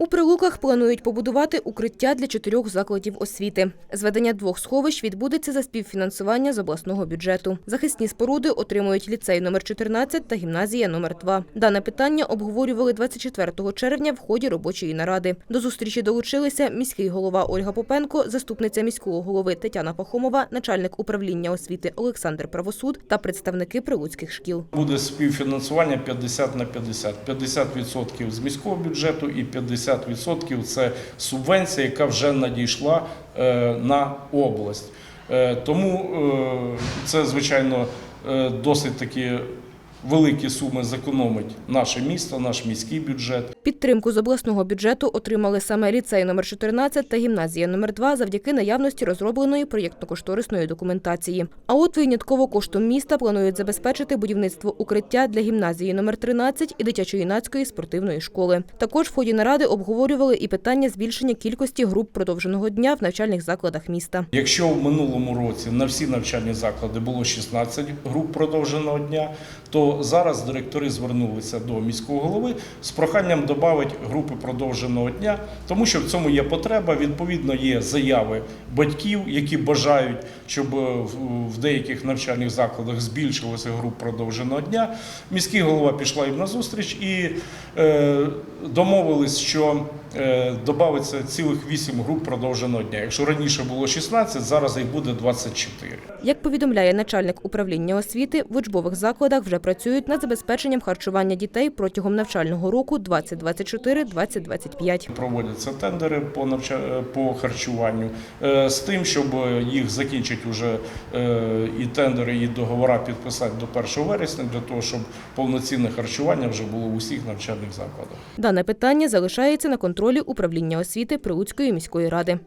У Прилуках планують побудувати укриття для чотирьох закладів освіти. Зведення двох сховищ відбудеться за співфінансування з обласного бюджету. Захисні споруди отримують ліцей номер 14 та гімназія номер 2. Дане питання обговорювали 24 червня в ході робочої наради. До зустрічі долучилися міський голова Ольга Попенко, заступниця міського голови Тетяна Пахомова, начальник управління освіти Олександр Правосуд та представники прилуцьких шкіл. Буде співфінансування 50 на 50. 50% з міського бюджету і 50% це субвенція, яка вже надійшла е, на область. Е, Тому е, це, звичайно, досить такі великі суми зекономить наше місто, наш міський бюджет. Підтримку з обласного бюджету отримали саме ліцей номер 14 та гімназія номер 2 завдяки наявності розробленої проєктно-кошторисної документації. А от винятково коштом міста планують забезпечити будівництво укриття для гімназії номер 13 і дитячо-юнацької спортивної школи. Також в ході наради обговорювали і питання збільшення кількості груп продовженого дня в навчальних закладах міста. Якщо в минулому році на всі навчальні заклади було 16 груп продовженого дня, то зараз директори звернулися до міського голови з проханням додати групи продовженого дня, тому що в цьому є потреба. Відповідно, є заяви батьків, які бажають, щоб е, в- деяких навчальних закладах збільшилося груп продовженого дня. Міський голова пішла їм на зустріч і е, домовились, що е, додається цілих 8 груп продовженого дня. Якщо раніше було 16, зараз їх буде 24. Як повідомляє начальник управління освіти, в учбових закладах вже працюють над забезпеченням харчування дітей протягом навчального року 2024-2025. Проводяться тендери по по харчуванню е, з тим, щоб їх закінчити вже е, і тендери, і договори підписати до 1 вересня, для того, щоб повноцінне харчування вже було в усіх навчальних закладах. Дане питання залишається на контролі управління освіти Прилуцької міської ради.